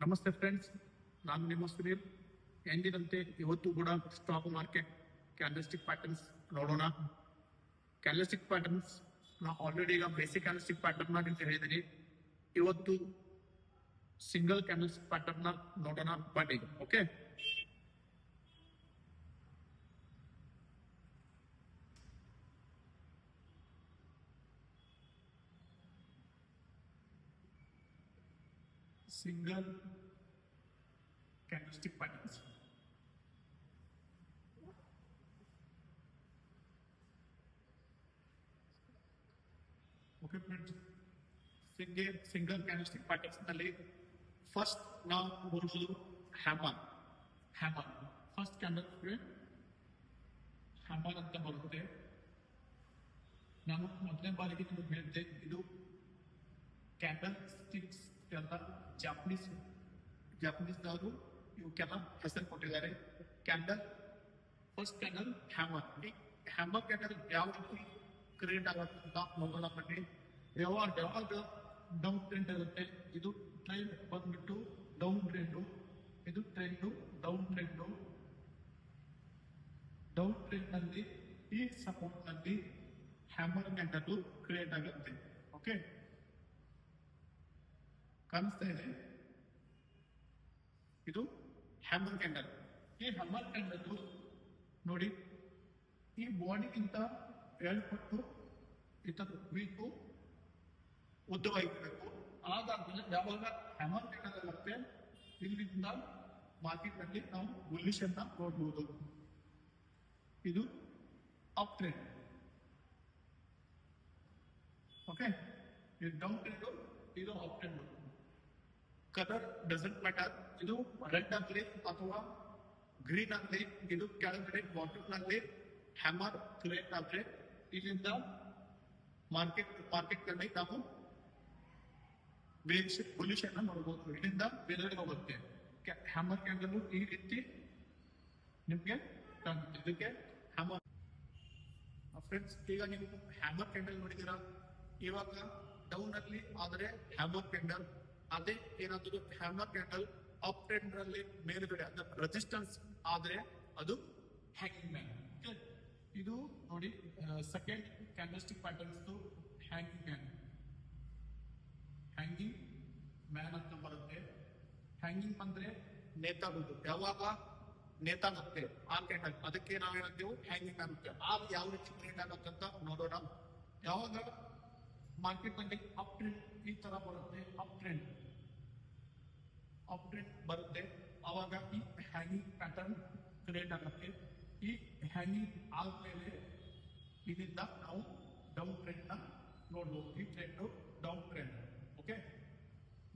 ನಮಸ್ತೆ ಫ್ರೆಂಡ್ಸ್ ನಾನು ನಿಮ್ಮ ಸುನೀಲ್. ಎಂದಿನಂತೆ ಇವತ್ತು ಕೂಡ ಸ್ಟಾಕ್ ಮಾರ್ಕೆಟ್ ಕ್ಯಾಂಡಲ್ಸ್ಟಿಕ್ ಪ್ಯಾಟರ್ನ್ಸ್ ನೋಡೋಣ. ಕ್ಯಾಂಡಲ್ಸ್ಟಿಕ್ ಪ್ಯಾಟರ್ನ್ಸ್ ನಾ ಆಲ್ರೆಡಿ ಈಗ ಬೇಸಿಕ್ ಕ್ಯಾಂಡಲ್ಸ್ಟಿಕ್ ಪ್ಯಾಟರ್ನ್ ಅಂತ ಹೇಳಿದ್ದೀನಿ ಇವತ್ತು ಸಿಂಗಲ್ ಕ್ಯಾಂಡಲ್ಸ್ಟಿಕ್ ಪ್ಯಾಟರ್ನ್ ನೋಡೋಣ ಬನ್ನಿ okay single candlestick patterns. Okay friends single single candlestick patterns ನಲ್ಲಿ ಫಸ್ಟ್ ನಾವು ನೋಡೋದು hammer hammer first candle hammer ಅಂತ ಬರುತ್ತೆ ನಾನು ಮೊದಲನೇ ಬಾರಿಗೆ ನಿಮಗೆ ಹೇಳಿದ್ದೆ ಇದು ಕ್ಯಾಂಡಲ್ ಸ್ಟಿಕ್ಸ್ ಎಲ್ಲ ಜಾಪನೀಸ್ ಜಾಪನೀಸ್ನವರು ಇವಕ್ಕೆಲ್ಲ ಹೆಸರು ಕೊಟ್ಟಿದ್ದಾರೆ ಕ್ಯಾಂಡಲ್ ಫಸ್ಟ್ ಕ್ಯಾಂಡಲ್ ಹ್ಯಾಮರ್ ಈ ಹ್ಯಾಮರ್ ಕ್ಯಾಂಡಲ್ ಯಾವ ರೀತಿ ಕ್ರಿಯೇಟ್ ಆಗುತ್ತೆ ಅಂತ ನೋಡೋಣ ಬನ್ನಿ ಯಾವಾಗ ಯಾವಾಗ ಡೌನ್ ಟ್ರೆಂಡ್ ಇರುತ್ತೆ ಇದು ಟ್ರೆಂಡ್ ಬಂದ್ಬಿಟ್ಟು ಡೌನ್ ಟ್ರೆಂಡು ಇದು trend down trend down trend ನಲ್ಲಿ ಈ ಸಪೋರ್ಟ್ ನಲ್ಲಿ ಹ್ಯಾಮರ್ ಕ್ಯಾಂಡಲ್ ಕ್ರಿಯೇಟ್ ಆಗುತ್ತೆ ಓಕೆ ಕಾಣಿಸ್ತಾ ಇದೆ. ಇದು ಹ್ಯಾಮರ್ ಕ್ಯಾಂಡಲ್. ಈ ಹ್ಯಾಮರ್ ಕ್ಯಾಂಡಲ್ ನೋಡಿ, ಈ ಬಾಡಿಗಿಂತ ಎರಡು ಪಟ್ಟು ಇತರ ವೀಕು ಉದ್ದವಾಗಿರಬೇಕು. ಆದಾದ್ಮೇಲೆ ಯಾವಾಗ ಹ್ಯಾಮರ್ ಕ್ಯಾಂಡಲ್ ಆಗುತ್ತೆ, ಇಲ್ಲಿಂದ ಮಾರ್ಕೆಟ್ನಲ್ಲಿ ನಾವು ಬುಲ್ಲಿಶ್ ಅಂತ ನೋಡ್ಬೋದು. ಇದು ಅಪ್ ಟ್ರೆಂಡ್ ಓಕೆ ಇದು ಡೌನ್ ಟ್ರೆಂಡ್ ಇದು up trend colour doesn't matter ಇದು ರೆಡ್ ಆಗಲಿ ಅಥವಾ ಗ್ರೀನ್ ಆಗಲಿ ಇದು ಕೆಳಗಡೆ ಬಾಟಮ್ ನಲ್ಲಿ ಹ್ಯಾಮರ್ ಕ್ರಿಯೇಟ್ ಆದ್ರೆ ಇಲ್ಲಿಂದ ಮಾರ್ಕೆಟ್ ಮಾರ್ಕೆಟ್ ನಲ್ಲಿ ನಾವು ಬುಲಿಶ್ ಅನ್ನ ನೋಡಬಹುದು ಇಲ್ಲಿಂದ ಬೇರೆ ಹೋಗುತ್ತೆ ಹ್ಯಾಮರ್ ಕ್ಯಾಂಡಲ್ ಈ ರೀತಿ ನಿಮ್ಗೆ ಕಾಣುತ್ತೆ ಇದಕ್ಕೆ ಹ್ಯಾಮರ್ ಫ್ರೆಂಡ್ಸ್ ಈಗ ನೀವು ಹ್ಯಾಮರ್ ಕ್ಯಾಂಡಲ್ ನೋಡಿದಿರಾ ಇವಾಗ ಡೌನ್ ಅಲ್ಲಿ ಆದ್ರೆ ಹ್ಯಾಮರ್ ಕ್ಯಾಂಡಲ್ ಅದೇ ಏನಾದ್ರು ಹ್ಯಾಮರ್ ಕ್ಯಾಂಡಲ್ ಅಪ್ ಟ್ರೆಂಡ್ ಅಲ್ಲಿ ಮೇಲ್ಗಡೆ ಅಂದ್ರೆ ರೆಸಿಸ್ಟೆನ್ಸ್ ಆದ್ರೆ ಅದು ಹ್ಯಾಂಗಿಂಗ್ ಮ್ಯಾನ್ ಇದು ನೋಡಿ second candlestick patterns hanging man hanging man ಅಂತ ಬರುತ್ತೆ. ಹ್ಯಾಂಗಿಂಗ್ ಬಂದ್ರೆ ನೇತಾಡುದು ಯಾವಾಗ? ನೇತಾಗುತ್ತೆ. ಆ ಕ್ಯಾಂಡಲ್ ಅದಕ್ಕೆ ನಾವೇನಂತೀವಿ ಹ್ಯಾಂಗಿಂಗ್ ಆಗುತ್ತೆ. ಆ ಯಾವ ರೀತಿ ಕ್ರಿಯೇಟ್ ಆಗುತ್ತೆ ಅಂತ ನೋಡೋಣ. ಯಾವಾಗ? ಮಾರ್ಕೆಟ್ ನಲ್ಲಿ ಅಪ್ ಟ್ರೆಂಡ್ ಈ ತರ ಬರುತ್ತೆ ಅಪ್ ಟ್ರೆಂಡ್ ಅಪ್ ಟ್ರೆಂಡ್ ಬರುತ್ತೆ ಅವಾಗ ಈ ಹ್ಯಾಂಗಿಂಗ್ ಪ್ಯಾಟರ್ನ್ ಕ್ರಿಯೇಟ್ ಆಗುತ್ತೆ ಈ ಹ್ಯಾಂಗಿಂಗ್ ಆದ್ಮೇಲೆ ಇದರಿಂದ ನಾವು ಡೌನ್ ಟ್ರೆಂಡ್ ನ ನೋಡ್ಬೋದು ಈ trend down trend okay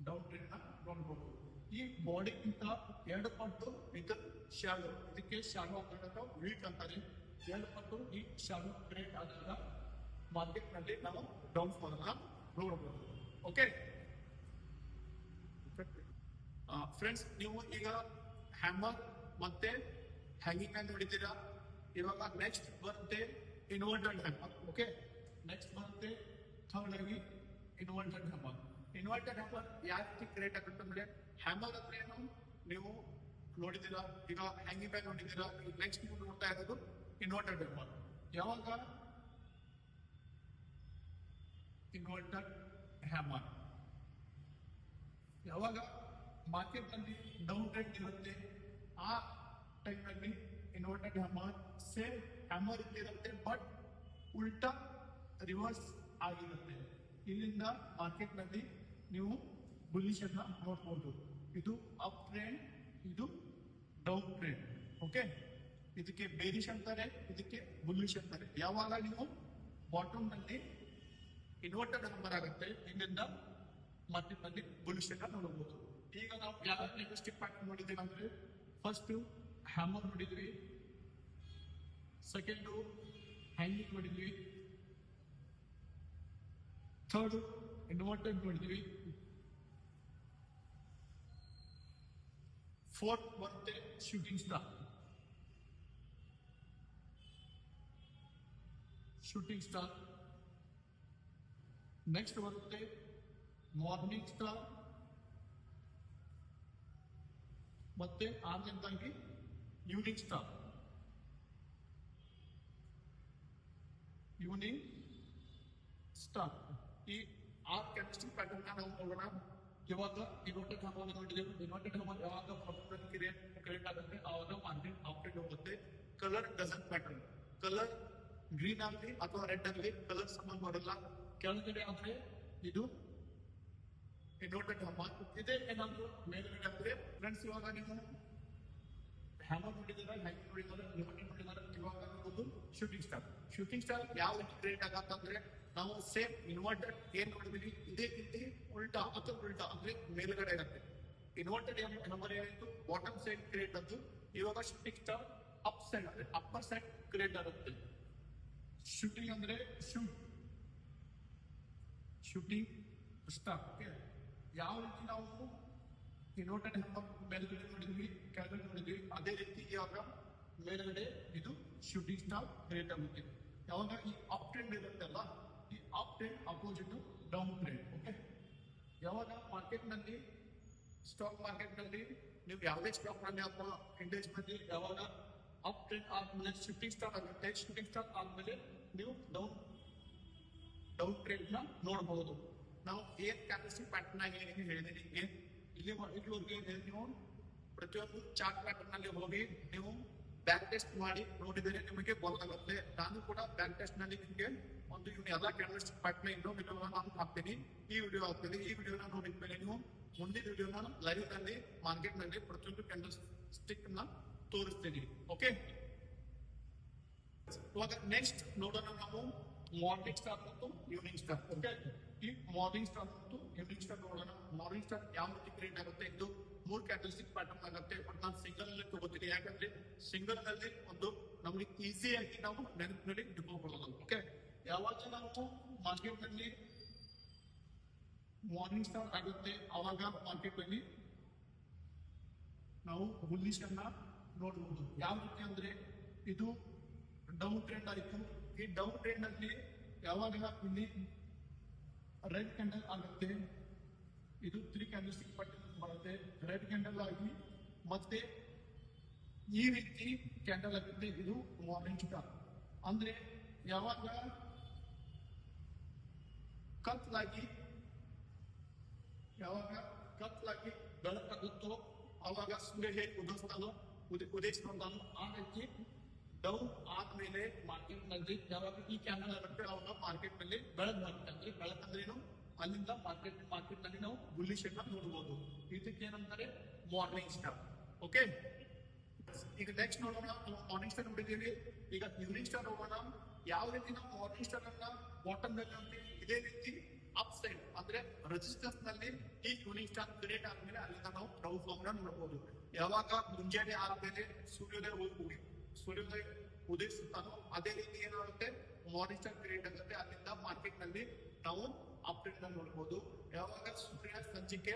down trend ನ ನೋಡ್ಬೋದು ಈ ಬಾಡಿಗಿಂತ ಎರಡು ಪಟ್ಟು ಇದು ಶಾಲು ಇದಕ್ಕೆ ಶಾಲು ಅಂತ ವೀಕ್ ಅಂತಾರೆ ಎರಡು ಪಟ್ಟು ಈ ಶಾಲು ಕ್ರಿಯೇಟ್ ಆದಾಗ ಮಾರ್ಕೆಟ್ ನಲ್ಲಿ ನಾವು ಡೌನ್ ಫಾಲ್ ಅನ್ನ ನೋಡಬಹುದು ಓಕೆ ಫ್ರೆಂಡ್ಸ್ ನೀವು ಈಗ ಹ್ಯಾಮರ್ ಮತ್ತೆ ಹ್ಯಾಂಗಿಂಗ್ ಮ್ಯಾನ್ ನೋಡಿದ್ದೀರಾ ಇವಾಗ ನೆಕ್ಸ್ಟ್ ಬರುತ್ತೆ ಇನ್ವರ್ಟೆಡ್ ಹ್ಯಾಮರ್ ಓಕೆ ನೆಕ್ಸ್ಟ್ ಬರುತ್ತೆ ಥರ್ಡ್ ಆಗಿ ಇನ್ವರ್ಟೆಡ್ ಹ್ಯಾಮರ್ ಇನ್ವರ್ಟೆಡ್ ಹ್ಯಾಮರ್ ಯಾವ ರೀತಿ ಕ್ರಿಯೇಟ್ ಆಗುತ್ತೆ ಅಂದ್ರೆ ಹ್ಯಾಮರ್ ಅಂದ್ರೆ ಏನು ನೀವು ನೋಡಿದ್ದೀರಾ ಈಗ ಹ್ಯಾಂಗಿಂಗ್ ಮ್ಯಾನ್ ನೋಡಿದ್ದೀರಾ ನೆಕ್ಸ್ಟ್ ನೀವು ನೋಡ್ತಾ ಇರೋದು ಇನ್ವರ್ಟೆಡ್ ಹ್ಯಾಮರ್ ಯಾವಾಗ ಇನ್ವರ್ಟರ್ ಹ್ಯಾಮರ್ ಯಾವಾಗ ಮಾರ್ಕೆಟ್ ಅಲ್ಲಿ ಡೌನ್ ಟ್ರೆಂಡ್ ಇರುತ್ತೆ, ಆ ಟೈಮ್ನಲ್ಲಿ ಇನ್ವರ್ಟೆಡ್ ಹ್ಯಾಮರ್ ಸೇಮ್ ಹ್ಯಾಮರ್ ಇರುತ್ತೆ ಬಟ್ ಉಲ್ಟಾ ರಿವರ್ಸ್ ಆಗಿರುತ್ತೆ. ಇಲ್ಲಿಂದ ಮಾರ್ಕೆಟ್ನಲ್ಲಿ ನೀವು ಅನ್ನ ನೋಡ್ಬೋದು. ಇದು ಅಪ್ ಟ್ರೆಂಡ್ ಇದು ಡೌನ್ ಟ್ರೆಂಡ್ ಓಕೆ ಇದಕ್ಕೆ ಬೇರಿಶ್ ಅಂತಾರೆ, ಇದಕ್ಕೆ ಬುಲಿಶ್ ಅಂತಾರೆ. ಯಾವಾಗ ನೀವು ಬಾಟಮ್ನಲ್ಲಿ ಇನ್ವರ್ಟೆಡ್ ನಂಬರ್ ಆಗುತ್ತೆ. ಇಲ್ಲಿಂದ ಮಾರ್ಕೆಟ್ನಲ್ಲಿ ಬುಲಿಶ್ ನೋಡಬಹುದು. ಈಗ ನಾವು ಯಾವ ಇಂಡಸ್ಟ್ರಿ ಪ್ಯಾಟರ್ನ್ ನೋಡಿದ್ದೇವೆ ಅಂದ್ರೆ ಫಸ್ಟ್ ಹ್ಯಾಮರ್ ನೋಡಿದ್ವಿ. ಸೆಕೆಂಡ್ ಹ್ಯಾಂಗಿಂಗ್ ನೋಡಿದ್ವಿ. ಥರ್ಡ್ ಇನ್ವರ್ಟೆಡ್ ನೋಡಿದ್ವಿ. ಫೋರ್ತ್ ಬರುತ್ತೆ shooting star shooting star next ಬರುತ್ತೆ ಮಾರ್ನಿಂಗ್ ಸ್ಟಾರ್ ಮತ್ತೆ ಆರನೇದಾಗಿ ಯೂನಿಕ್ ಸ್ಟಾರ್ ಯೂನಿಕ್ ಸ್ಟಾರ್ ಈ ಆರ್ ಕೆಮಿಸ್ಟ್ರಿ ಪ್ಯಾಟರ್ನ್ ನಾವು ನೋಡೋಣ ಇವಾಗ ಇನ್ವರ್ಟೆಡ್ ಹಾರ್ಮೋನ್ ನೋಡಿದೆವು ಇನ್ವರ್ಟೆಡ್ ಹಾರ್ಮೋನ್ ಯಾವಾಗ ಪ್ರೊಫೆಸರ್ ಕ್ರಿಯೇಟ್ ಕ್ರಿಯೇಟ್ ಆಗುತ್ತೆ ಆವಾಗ ಮಾರ್ಕೆಟ್ ಆಪ್ರೇಟ್ ಹೋಗುತ್ತೆ colour doesn't pattern colour green ಆಗಲಿ ಅಥವಾ ರೆಡ್ ಆಗಲಿ ಕಲರ್ ಸಂಬಂಧ ಬರಲ್ಲ ಕೆಳಗಡೆ ಆದ್ರೆ ಇದು ಇನ್ವರ್ಟೆಡ್ ಹಾರ್ಮೋನ್ ಇದೆ ಏನಾದ್ರು ಮೇಲ್ಗಡೆ ಅಂದ್ರೆ ಫ್ರೆಂಡ್ಸ್ ಇವಾಗ ನೀವು ಹ್ಯಾಮರ್ ನೋಡಿದಾರೆ ಹ್ಯಾಂಗ್ ನೋಡಿದಾರೆ ಲಿಮಿಟೆಡ್ ನೋಡಿದಾರೆ ಇವಾಗ ಒಂದು ಶೂಟಿಂಗ್ ಸ್ಟಾರ್ ಶೂಟಿಂಗ್ ಸ್ಟಾರ್ ಯಾವ ಕ್ರಿಯೇಟ್ ಆಗತ್ತಂದ್ರೆ ನಾವು ಸೇಮ್ ಇನ್ವರ್ಟೆಡ್ ಏನ್ ನೋಡಿದ್ವಿ? ಇದೇ ರೀತಿ ಉಲ್ಟಾ, ಅಥವಾ ಉಲ್ಟಾ ಅಂದ್ರೆ ಮೇಲ್ಗಡೆ ಇರುತ್ತೆ. ಇನ್ವರ್ಟೆಡ್ ನಂಬರ್ ಏನಾಯ್ತು ಬಾಟಮ್ ಸೈಡ್ ಕ್ರಿಯೇಟ್ ಆಯ್ತು ಇವಾಗ ಶೂಟಿಂಗ್ ಸ್ಟಾರ್ ಅಪ್ ಸೈಡ್ ಅಂದ್ರೆ ಅಪ್ಪರ್ ಸೈಡ್ ಕ್ರಿಯೇಟ್ ಆಗುತ್ತೆ. ಶೂಟಿಂಗ್ ಅಂದ್ರೆ ಶೂಟ್ ಶೂಟಿಂಗ್ ಸ್ಟಾರ್ ಓಕೆ ಯಾವ ರೀತಿ ನಾವು ಇನ್ವರ್ಟೆಡ್ ಹೆಂಬರ್ ಮೇಲ್ಗಡೆ ನೋಡಿದ್ವಿ ಕೆಳಗಡೆ ನೋಡಿದ್ವಿ ಅದೇ ರೀತಿ ಇವಾಗ ಮೇಲ್ಗಡೆ ಇದು ಶೂಟಿಂಗ್ ಸ್ಟಾರ್ ಕ್ರಿಯೇಟ್ ಆಗುತ್ತೆ ಯಾವಾಗ ಈ ಅಪ್ ಟ್ರೆಂಡ್ ಇರುತ್ತಲ್ಲ ಈ up trend opposite down trend okay ಯಾವಾಗ ಮಾರ್ಕೆಟ್ ನಲ್ಲಿ ಸ್ಟಾಕ್ ಮಾರ್ಕೆಟ್ ನಲ್ಲಿ ನೀವು ಯಾವುದೇ ಸ್ಟಾಕ್ ನಲ್ಲಿ ಅಥವಾ ಇಂಡೆಕ್ಸ್ ನಲ್ಲಿ ಯಾವಾಗ ಅಪ್ ಟ್ರೆಂಡ್ ಆದ್ಮೇಲೆ ಶಿಫ್ಟಿಂಗ್ ಸ್ಟಾಕ್ ಆಗುತ್ತೆ ಶಿಫ್ಟಿಂಗ್ ಸ್ಟಾಕ್ ಆದ್ಮೇಲೆ ನೀವು ಡೌನ್ ಡೌನ್ ಟ್ರೆಂಡ್ ನ ನೋಡಬಹುದು ನಾವು ಏನ್ ಕ್ಯಾಪಸಿಟಿ ಪ್ಯಾಟರ್ನ್ ಆಗಿ ಹೇಳಿದೀನಿ ಏನ್ ಇಲ್ಲಿ ಇಲ್ಲಿವರೆಗೆ ನೀವು ಪ್ರತಿಯೊಂದು ಚಾರ್ಟ್ ಪ್ಯಾಟರ್ನ್ ಹೋಗಿ ನೀವು ಬ್ಯಾಕ್ ಟೆಸ್ಟ್ ಮಾಡಿ ನೋಡಿದರೆ ನಿಮಗೆ ಗೊತ್ತಾಗುತ್ತೆ. ನಾನು ಕೂಡ ಬ್ಯಾಕ್ ಟೆಸ್ಟ್ನಲ್ಲಿ ನಿಮಗೆ ಒಂದು ಇವ್ನ ಎಲ್ಲ ಕ್ಯಾನ್ವಸಿಂಗ್ ಪ್ಯಾಟರ್ನ್ ಇನ್ನೂ ವಿಡಿಯೋ ನಾನು ಹಾಕ್ತೀನಿ. ಈ ವಿಡಿಯೋ ಹಾಕ್ತೀನಿ. ಈ ವಿಡಿಯೋನ ನೋಡಿದ ಮೇಲೆ ನೀವು ಮುಂದಿನ ವಿಡಿಯೋನ ಲೈವ್ನಲ್ಲಿ ಮಾರ್ಕೆಟ್ನಲ್ಲಿ ಪ್ರತಿಯೊಂದು ಕ್ಯಾಂಡಲ್ನ ತೋರಿಸ್ತೀನಿ. ಓಕೆ? ನೆಕ್ಸ್ಟ್ ನೋಡೋಣ ನಾವು ಮಾರ್ನಿಂಗ್ ಸ್ಟಾರ್ ಮತ್ತು ಈವ್ನಿಂಗ್ ಸ್ಟಾರ್ ಓಕೆ ಈ ಮಾರ್ನಿಂಗ್ ಸ್ಟಾರ್ ಮತ್ತು ಈವ್ನಿಂಗ್ ಸ್ಟಾರ್ ನೋಡೋಣ ಮಾರ್ನಿಂಗ್ ಸ್ಟಾರ್ ಯಾವ ರೀತಿ ಕ್ರಿಯೇಟ್ ಆಗುತ್ತೆ ಇದು ಮೂರ್ ಕ್ಯಾಟಲಿಸ್ಟಿಕ್ ಪ್ಯಾಟರ್ನ್ ಆಗುತ್ತೆ ಬಟ್ ನಾನು ಸಿಂಗಲ್ ಅಲ್ಲಿ ತಗೋತೀನಿ ಯಾಕಂದ್ರೆ ಸಿಂಗಲ್ನಲ್ಲಿ ಒಂದು ನಮಗೆ ಆಗಿ ನಾವು ನೆನಪಿನಲ್ಲಿ ಇಟ್ಕೋಬಹುದು ಓಕೆ ಯಾವಾಗ ನಾವು ಮಾರ್ಕೆಟ್ನಲ್ಲಿ ಮಾರ್ನಿಂಗ್ ಸ್ಟಾರ್ ಆಗುತ್ತೆ ಅವಾಗ ಮಾರ್ಕೆಟ್ನಲ್ಲಿ ನಾವು ಬುಲ್ಲಿಶ್ ಅನ್ನ ನೋಡಬಹುದು ಯಾವ ರೀತಿ ಅಂದ್ರೆ ಇದು ಡೌನ್ ಟ್ರೆಂಡ್ ಆಯ್ತು ಈ ಡೌನ್ ಟ್ರೆಂಡ್ ಅಲ್ಲಿ ಯಾವಾಗ ಇಲ್ಲಿ ರೆಡ್ ಕ್ಯಾಂಡಲ್ ಆಗುತ್ತೆ ಇದು ತ್ರೀ ಕ್ಯಾಂಡಲ್ಸ್ಟಿಕ್ ಪಟ್ಟಿನ ಬರುತ್ತೆ ರೆಡ್ ಕ್ಯಾಂಡಲ್ ಆಗಿ ಮತ್ತೆ ಈ ರೀತಿ ಕ್ಯಾಂಡಲ್ ಆಗುತ್ತೆ ಇದು ಮಾರ್ನಿಂಗ್ ಸ್ಟಾರ್ ಅಂದ್ರೆ ಯಾವಾಗ ಕತ್ಲಾಗಿ ಯಾವಾಗ ಕತ್ಲಾಗಿ ಬೆಳಕಾಗುತ್ತೋ ಅವಾಗ ಸೂರ್ಯ ಹೇಗೆ ಉದಯಿಸ್ತಾನೋ ಉದಿ ಉದಯಿಸ್ತಾನೋ ಆ ರೀತಿ ಡೌನ್ ಆದ್ಮೇಲೆ ಮಾರ್ಕೆಟ್ನಲ್ಲಿ ಯಾವಾಗ ಈ ಕ್ಯಾನಲ್ ಇರುತ್ತೆ ಅವಾಗ ಮಾರ್ಕೆಟ್ನಲ್ಲಿ ಬೆಳಗ್ ಬರುತ್ತೆ ಬೆಳಕಂದ್ರೇನು ಅಲ್ಲಿಂದ ಮಾರ್ಕೆಟ್ ಮಾರ್ಕೆಟ್ನಲ್ಲಿ ನಾವು ಬುಲ್ಲಿಶ್ ಅನ್ನ ನೋಡಬಹುದು ಇದಕ್ಕೆ ಏನಂತಾರೆ ಮಾರ್ನಿಂಗ್ ಸ್ಟಾರ್ ಓಕೆ ಈಗ ನೆಕ್ಸ್ಟ್ ನೋಡೋಣ ಮಾರ್ನಿಂಗ್ ಸ್ಟಾರ್ ನೋಡಿದ್ದೀವಿ ಈಗ ಈವ್ನಿಂಗ್ ಸ್ಟಾರ್ ನೋಡೋಣ ಯಾವ ರೀತಿ ನಾವು ಮಾರ್ನಿಂಗ್ ಸ್ಟಾರ್ ಅನ್ನ ಬಾಟಮ್ನಲ್ಲಿ ಇದೇ ರೀತಿ ಅಪ್ ಸೈಡ್ ಅಂದ್ರೆ ರೆಜಿಸ್ಟರ್ಸ್ನಲ್ಲಿ ಈ ಯೂನಿಂಗ್ ಸ್ಟಾರ್ ಕ್ರಿಯೇಟ್ ಆದ್ಮೇಲೆ ಅಲ್ಲಿಂದ ನಾವು ಡೌನ್ ಫಾರ್ಮ್ ನೋಡಬಹುದು ಯಾವಾಗ ಮುಂಜಾನೆ ಆದ್ಮೇಲೆ ಸೂರ್ಯೋದಯ ಹೋಗಿ ಸೂರ್ಯೋದಯ ಉದಯಿಸುತ್ತಾನೋ ಅದೇ ರೀತಿ ಏನಾಗುತ್ತೆ? ಮಾನಿಟರ್ ಕ್ರಿಯೇಟ್ ಆಗುತ್ತೆ. ಅಲ್ಲಿಂದ ಮಾರ್ಕೆಟ್ನಲ್ಲಿ ನಾವು ಅಪ್ಡೇಟ್ ನೋಡಬಹುದು ಯಾವಾಗ ಸೂರ್ಯ ಸಂಚಿಕೆ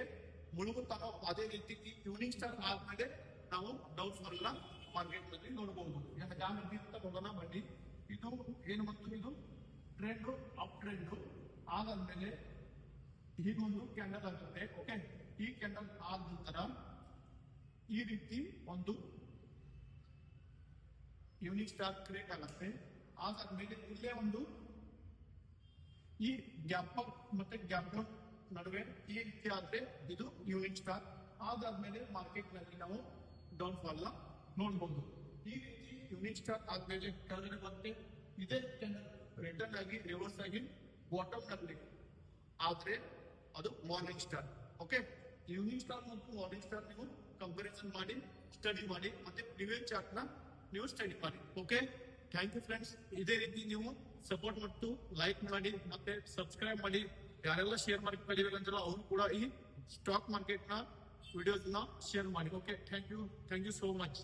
ಮುಳುಗುತ್ತಾನೋ ಅದೇ ರೀತಿ ಈ ಯೂನಿಂಗ್ ಸ್ಟಾರ್ ಆದ್ಮೇಲೆ ನಾವು ಡೌನ್ ಫಾಲ್ ಎಲ್ಲ ಮಾರ್ಕೆಟ್ನಲ್ಲಿ ನೋಡಬಹುದು ಯಾವ ಅಂತ ನೋಡೋಣ, ಬನ್ನಿ. ಇದು ಏನು ಮತ್ತು ಇದು? ಟ್ರೆಂಡ್ ಅಪ್ ಟ್ರೆಂಡ್ ಆದಾದ್ಮೇಲೆ ಹೀಗೊಂದು ಕ್ಯಾಂಡಲ್ ಆಗುತ್ತೆ. ಓಕೆ ಈ ಕ್ಯಾಂಡಲ್ ಆದ ನಂತರ ಈ ರೀತಿ ಒಂದು ಯೂನಿಕ್ ಸ್ಟಾರ್ ಕ್ರಿಯೇಟ್ ಆಗುತ್ತೆ. ಮೇಲೆ ಇಲ್ಲೇ ಒಂದು ಈ ಗ್ಯಾಪ್ ಅಪ್ ಮತ್ತೆ ಗ್ಯಾಪ್ ನಡುವೆ ಈ ರೀತಿ ಆದ್ರೆ ಇದು ಯೂನಿಕ್ ಸ್ಟಾರ್ ಆದಾದ್ಮೇಲೆ ಮಾರ್ಕೆಟ್ನಲ್ಲಿ ನಾವು ಡೌನ್ ಫಾಲ್ ನೋಡಬಹುದು ಈ ರೀತಿ ಯೂನಿಕ್ ಸ್ಟಾರ್ ಆದ್ಮೇಲೆ ಕೆಳಗಡೆ ಬಂದ್ರೆ ಇದೇ ರಿಟರ್ನ್ ಆಗಿ ರಿವರ್ಸ್ ಆಗಿ ಬಾಟಮ್ನಲ್ಲಿ. ಆದ್ರೆ ಅದು morning star okay evening star ಮತ್ತು ಮಾರ್ನಿಂಗ್ ಸ್ಟಾರ್ ನೀವು ಕಂಪಾರಿಸನ್ ಮಾಡಿ ಸ್ಟಡಿ ಮಾಡಿ, ಮತ್ತೆ ಪ್ರಿವಿಯಸ್ ಚಾರ್ಟ್ನ ನೀವು ಸ್ಟಡಿ ಮಾಡಿ ಓಕೆ ಥ್ಯಾಂಕ್ ಯು ಫ್ರೆಂಡ್ಸ್ ಇದೇ ರೀತಿ ನೀವು ಸಪೋರ್ಟ್ ಮತ್ತು ಲೈಕ್ ಮಾಡಿ, ಮತ್ತೆ ಸಬ್ಸ್ಕ್ರೈಬ್ ಮಾಡಿ. ಯಾರೆಲ್ಲ ಶೇರ್ ಮಾರ್ಕೆಟ್ ಕಲಿಬೇಕಂತಾರೋ ಅವ್ರು ಕೂಡ ಈ ಸ್ಟಾಕ್ ಮಾರ್ಕೆಟ್ನ ವಿಡಿಯೋಸ್ನ ಶೇರ್ ಮಾಡಿ. Okay thank you thank you so much